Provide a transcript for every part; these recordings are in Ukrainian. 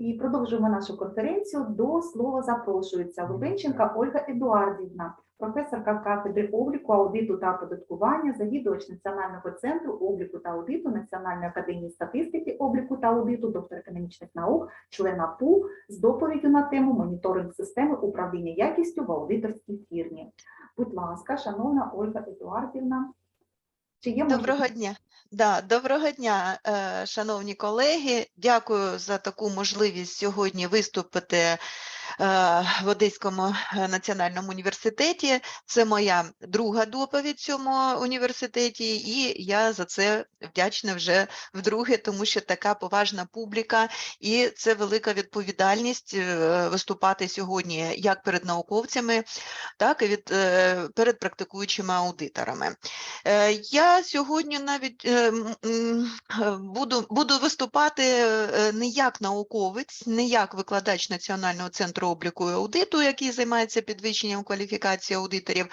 І продовжуємо нашу конференцію. До слова запрошується Лубенченка Ольга Едуардівна, професорка кафедри обліку, аудиту та оподаткування, завідувач Національного центру обліку та аудиту Національної академії статистики, обліку та аудиту, доктор економічних наук, член АПУ з доповіддю на тему моніторинг системи управління якістю в аудиторській фірмі. Будь ласка, шановна Ольга Едуардівна. Чи є Доброго дня. Да, доброго дня, е, шановні колеги. Дякую за таку можливість сьогодні виступити в Одеському е, національному університеті. Це моя друга доповідь в цьому університеті, і я за це вдячна вже вдруге, тому що така поважна публіка, і це велика відповідальність е, виступати сьогодні як перед науковцями, так і від, е, перед практикуючими аудиторами. Е, Я сьогодні навіть е, е, буду, буду виступати е, не як науковець, не як викладач Національного центру обліку і аудиту, який займається підвищенням кваліфікації аудиторів,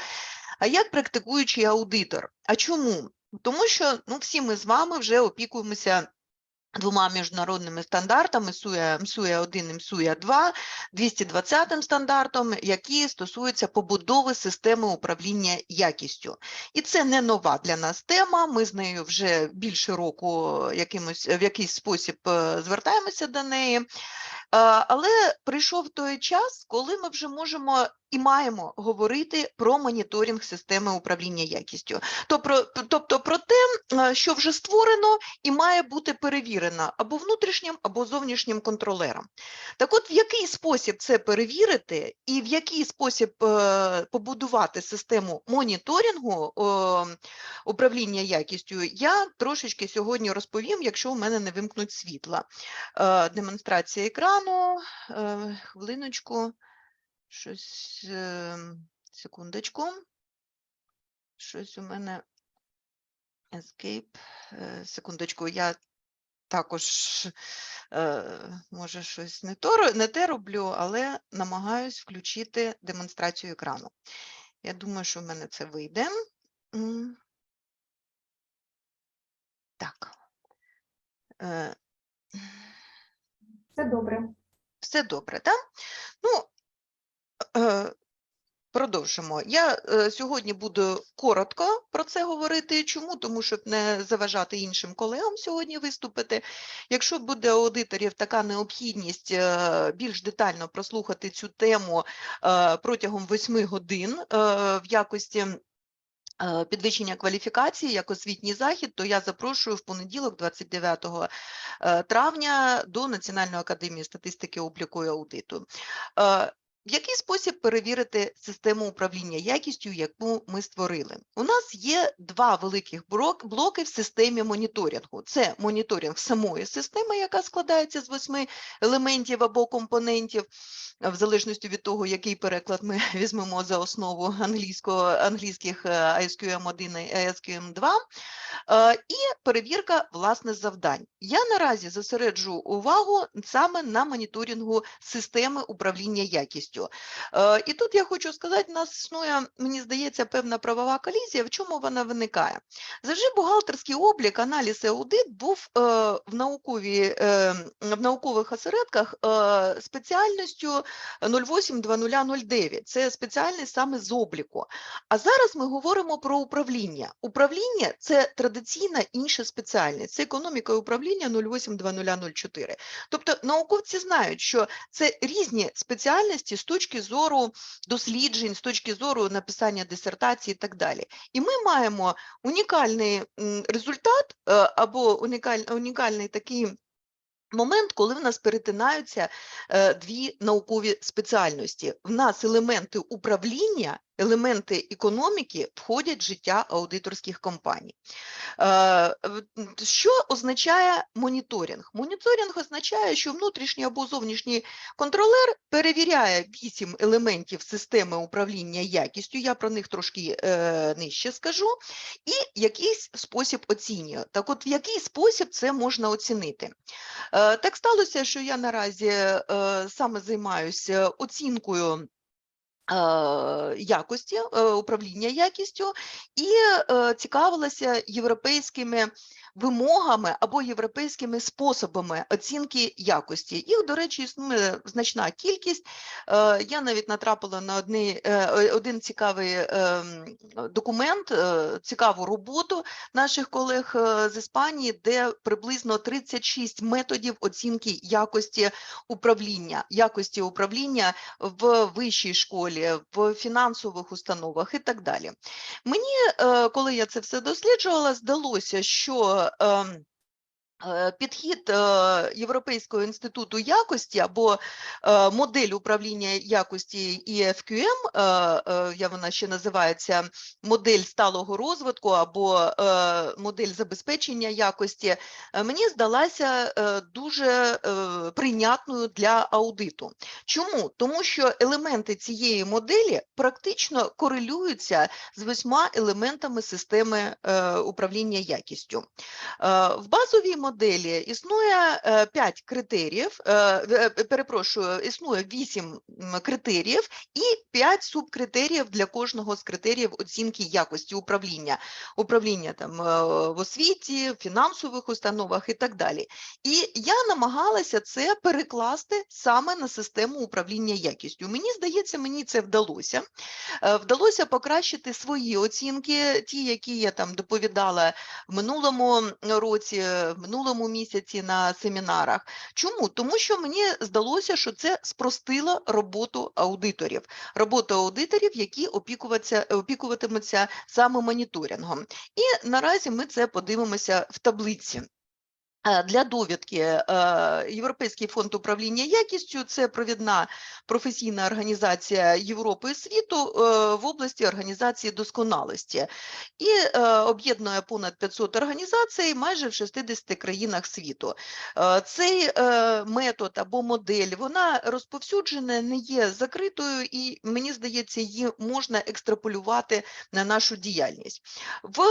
а як практикуючий аудитор. А чому? Тому що ну, всі ми з вами вже опікуємося двома міжнародними стандартами СУЯ, МСУЯ 1 і МСУЯ 2, 220 стандартом, які стосуються побудови системи управління якістю. І це не нова для нас тема. Ми з нею вже більше року якимось в якийсь спосіб звертаємося до неї. Але прийшов той час, коли ми вже можемо і маємо говорити про моніторинг системи управління якістю. Тобто, про те, е, що вже створено і має бути перевірено або внутрішнім, або зовнішнім контролером. Так от, в який спосіб це перевірити, і в який спосіб е, побудувати систему моніторингу управління якістю, я трошечки сьогодні розповім, якщо у мене не вимкнуть світла. Е, демонстрація екрану, хвилиночку, щось, е, секундочку. Щось у мене Escape. Е, Секундочку, я також е, може щось не то, не те роблю, але намагаюсь включити демонстрацію екрану. Я думаю, що в мене це вийде. Так. Е, Все добре. Все добре, так? Ну, продовжимо. Я е, сьогодні буду коротко про це говорити. Чому? Тому щоб не заважати іншим колегам сьогодні виступити. Якщо буде аудиторів така необхідність е, більш детально прослухати цю тему е, протягом восьми годин е, в якості е, підвищення кваліфікації як освітній захід, то я запрошую в понеділок, 29 е, травня, до Національної академії статистики, обліку і аудиту. В який спосіб перевірити систему управління якістю, яку ми створили? У нас є два великих блоки в системі моніторингу. Це моніторинг самої системи, яка складається з восьми елементів або компонентів, в залежності від того, який переклад ми візьмемо за основу англійського, англійських е, ISQM1 і ISQM2, е, і перевірка власне завдань. Я наразі зосереджу увагу саме на моніторингу системи управління якістю. Е, І тут я хочу сказати, у нас існує, мені здається, певна правова колізія. В чому вона виникає? Завжди бухгалтерський облік, аналіз і аудит був е, в, науковій, е, в наукових осередках спеціальністю 08-2009. Це спеціальний саме з обліку. А зараз ми говоримо про управління. Управління це традиційна інша спеціальність. Це економіка і управління 08-2004. Тобто науковці знають, що це різні спеціальності точки зору досліджень, з точки зору написання дисертації і так далі. І ми маємо унікальний результат е, або унікаль, унікальний такий момент, коли в нас перетинаються е, дві наукові спеціальності. В нас елементи управління, елементи економіки входять в життя аудиторських компаній. Е, Що означає моніторинг? Моніторинг означає, що внутрішній або зовнішній контролер перевіряє вісім елементів системи управління якістю. Я про них трошки е, нижче скажу, і якийсь спосіб оцінює. Так, от в який спосіб це можна оцінити? Е, Так сталося, що я наразі саме займаюся оцінкою якості, е, управління якістю і е, цікавилася європейськими вимогами або європейськими способами оцінки якості. Їх, до речі, існує значна кількість. Е, Я навіть натрапила на одний, е, один цікавий ем, документ, е, цікаву роботу наших колег з Іспанії, де приблизно 36 методів оцінки якості управління, якості управління в вищій школі, в фінансових установах і так далі. Мені, коли я це все досліджувала, здалося, що ем, е, підхід е, Європейського інституту якості або е, модель управління якості EFQM, е, е, я вона ще називається модель сталого розвитку або е, модель забезпечення якості, е, мені здалася е, дуже е, прийнятною для аудиту. Чому? Тому що елементи цієї моделі практично корелюються з восьма елементами системи е, управління якістю. Е, В базовій моделі існує е, 5 критеріїв, е, е, перепрошую, існує 8 критеріїв і 5 субкритеріїв для кожного з критеріїв оцінки якості управління. Управління там в освіті, в фінансових установах і так далі. І я намагалася це перекласти саме на систему управління якістю. Мені здається, мені це вдалося. Вдалося покращити свої оцінки, ті, які я там доповідала в минулому році, в минулому місяці на семінарах. Чому? Тому що мені здалося, що це спростило роботу аудиторів, роботу аудиторів, які опікуватимуться саме моніторингом. І наразі ми це подивимося в таблиці. Е, Для довідки е, Європейський фонд управління якістю це провідна професійна організація Європи і світу е, в області організації досконалості і е, об'єднує понад 500 організацій майже в 60 країнах світу. Цей метод або модель вона розповсюджена, не є закритою, і мені здається, її можна екстраполювати на нашу діяльність. В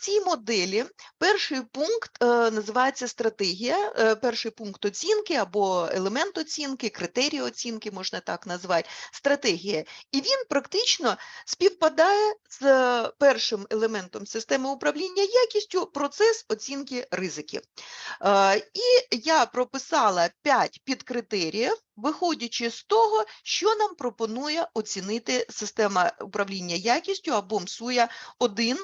цій моделі перший пункт е, називається стратегія, е, перший пункт оцінки або елемент оцінки, критерії оцінки, можна так назвати, стратегія. І він практично співпадає з е, першим елементом системи управління якістю процес оцінки ризиків. Е, І я прописала 5 підкритеріїв, виходячи з того, що нам пропонує оцінити система управління якістю або МСУЯ 1,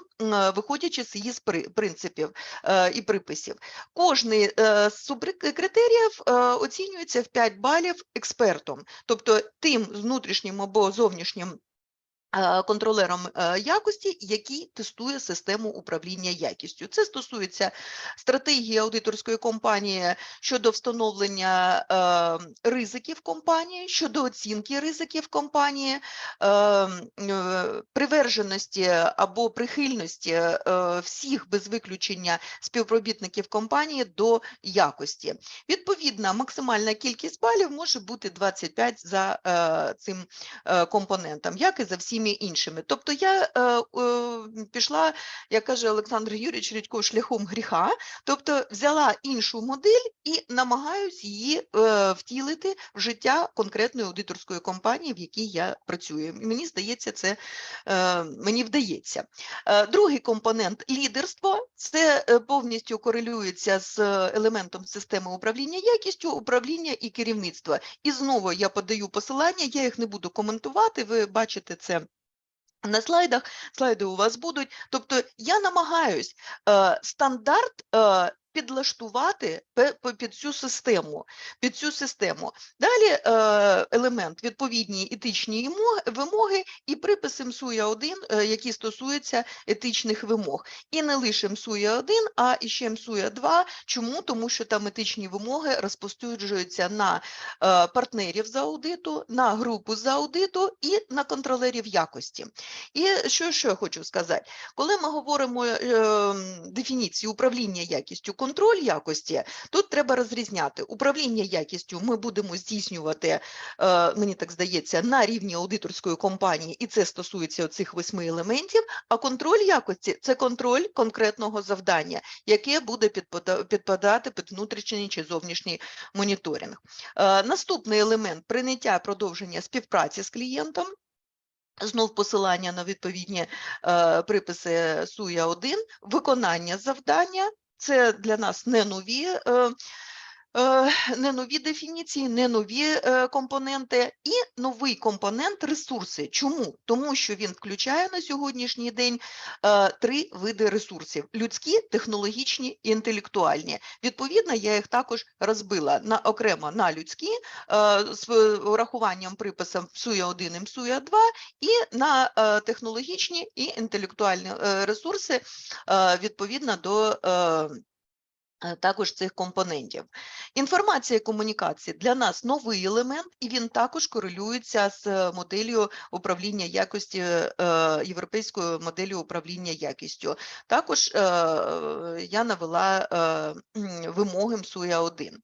виходячи з її при- принципів е, і приписів. Кожний е, з субкритеріїв е, оцінюється в 5 балів експертом, тобто тим внутрішнім або зовнішнім контролером е, якості, який тестує систему управління якістю. Це стосується стратегії аудиторської компанії щодо встановлення е, ризиків компанії, щодо оцінки ризиків компанії, е, е, приверженості або прихильності е, всіх без виключення співробітників компанії до якості. Відповідно, максимальна кількість балів може бути 25 за е, цим е, компонентом, як і за всіми іншими. Тобто я е, е, пішла, як каже Олександр Юрійович Рідько, шляхом гріха, тобто взяла іншу модель і намагаюсь її е, втілити в життя конкретної аудиторської компанії, в якій я працюю. Мені здається, це е, мені вдається. Е, Другий компонент лідерство це е, повністю корелюється з елементом системи управління якістю, управління і керівництва. І знову я подаю посилання, я їх не буду коментувати. Ви бачите це. На слайдах слайди у вас будуть. Тобто я намагаюсь е, стандарт е, підлаштувати під цю систему. Під цю систему. Далі е, елемент відповідні етичні вимоги і приписи МСУЯ 1, е, які стосуються етичних вимог. І не лише МСУЯ 1, а і ще МСУЯ 2. Чому? Тому що там етичні вимоги розповсюджуються на е, партнерів за аудиту, на групу за аудиту і на контролерів якості. І що ще я хочу сказати? Коли ми говоримо е, м, дефініції управління якістю, контроль якості, тут треба розрізняти. Управління якістю ми будемо здійснювати, е, мені так здається, на рівні аудиторської компанії, і це стосується цих восьми елементів. А контроль якості це контроль конкретного завдання, яке буде підпадати під внутрішній чи зовнішній моніторинг. Е, Наступний елемент прийняття продовження співпраці з клієнтом. Знов посилання на відповідні е, приписи СУЯ 1, виконання завдання це для нас не нові. Е, Не нові дефініції, не нові е, компоненти і новий компонент ресурси. Чому? Тому що він включає на сьогоднішній день е, три види ресурсів: людські, технологічні і інтелектуальні. Відповідно, я їх також розбила на окремо на людські з урахуванням приписів СУЯ 1 і МСУЯ 2 і на технологічні і інтелектуальні ресурси відповідно до також цих компонентів. Інформація і комунікації для нас новий елемент, і він також корелюється з е, моделлю управління якості, е, європейською моделлю управління якістю. Також е, я навела е, вимоги МСУЯ 1.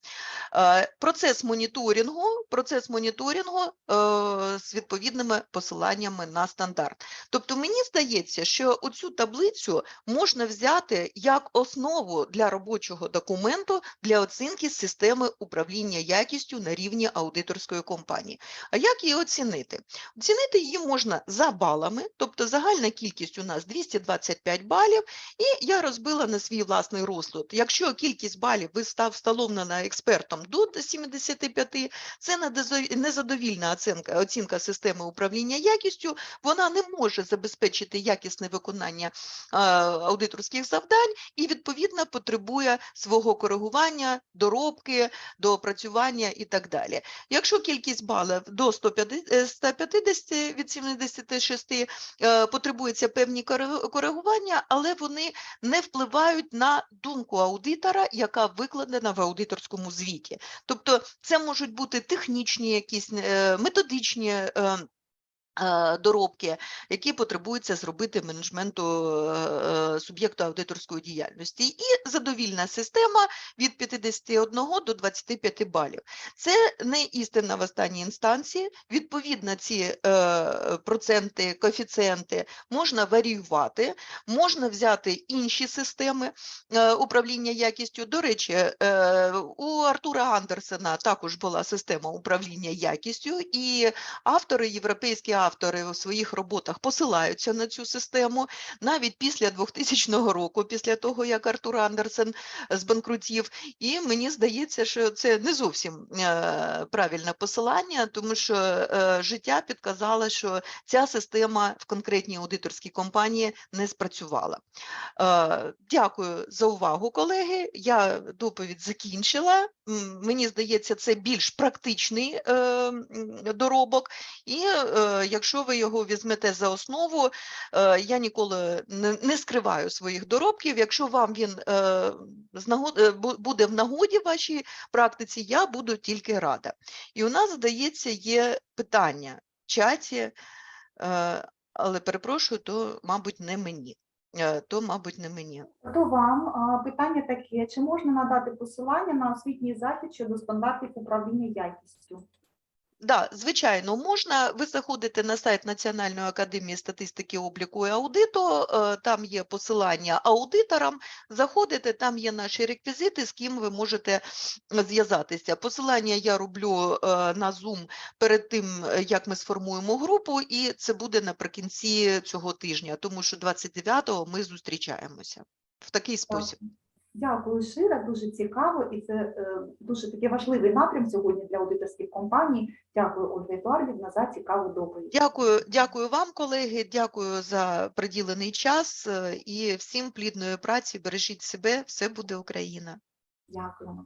Е, Процес моніторингу, процес моніторингу е, з відповідними посиланнями на стандарт. Тобто мені здається, що оцю таблицю можна взяти як основу для робочого документу для оцінки системи управління якістю на рівні аудиторської компанії. А як її оцінити? Оцінити її можна за балами, тобто загальна кількість у нас 225 балів, і я розбила на свій власний розклад. Якщо кількість балів встановлена експертом до 75, це незадовільна оцінка, оцінка системи управління якістю, вона не може забезпечити якісне виконання аудиторських завдань і відповідно потребує свого коригування, доробки, доопрацювання і так далі. Якщо кількість балів до 150 е, 150 від 76 е, потребується певні кори- коригування, але вони не впливають на думку аудитора, яка викладена в аудиторському звіті. Тобто це можуть бути технічні якісь е, методичні. Е, Доробки, які потребуються зробити менеджменту е, е, суб'єкту аудиторської діяльності, і задовільна система від 51 до 25 балів. Це не істина в останній інстанції. Відповідно, ці проценти, коефіцієнти можна варіювати, можна взяти інші системи управління якістю. До речі, у Артура Андерсена також була система управління якістю, і автори, європейські автори у своїх роботах посилаються на цю систему. Навіть після 2000 року, після того, як Артур Андерсен збанкрутів, і мені здається, що це не зовсім е, правильне посилання, тому що е, життя підказало, що ця система в конкретній аудиторській компанії не спрацювала. Е, Дякую за увагу, колеги. Я доповідь закінчила. Мені здається, це більш практичний е, доробок, і е, якщо ви його візьмете за основу, е, я ніколи не, не скриваю своїх доробків. Якщо вам він е, з нагод- е, бу- буде в нагоді в вашій практиці, я буду тільки рада. І у нас, здається, є питання в чаті, е, але перепрошую, то, мабуть, не мені. Е, То, мабуть, не мені. То вам питання таке: чи можна надати посилання на освітній захід щодо стандартів управління якістю? Да, звичайно, можна. Ви заходите на сайт Національної академії статистики обліку і аудиту. е, Там є посилання аудиторам. Заходите, там є наші реквізити, з ким ви можете зв'язатися. Посилання я роблю е, на Zoom перед тим, е, як ми сформуємо групу, і це буде наприкінці цього тижня, тому що 29-го ми зустрічаємося в такий спосіб. Дякую, Шира, дуже цікаво, і це е, дуже такий важливий напрям сьогодні для аудиторських компаній. Дякую, Ольга Едуардівна, за цікаву доповідь. Дякую, дякую вам, колеги. Дякую за приділений час е, і всім плідної праці. Бережіть себе, все буде Україна. Дякуємо.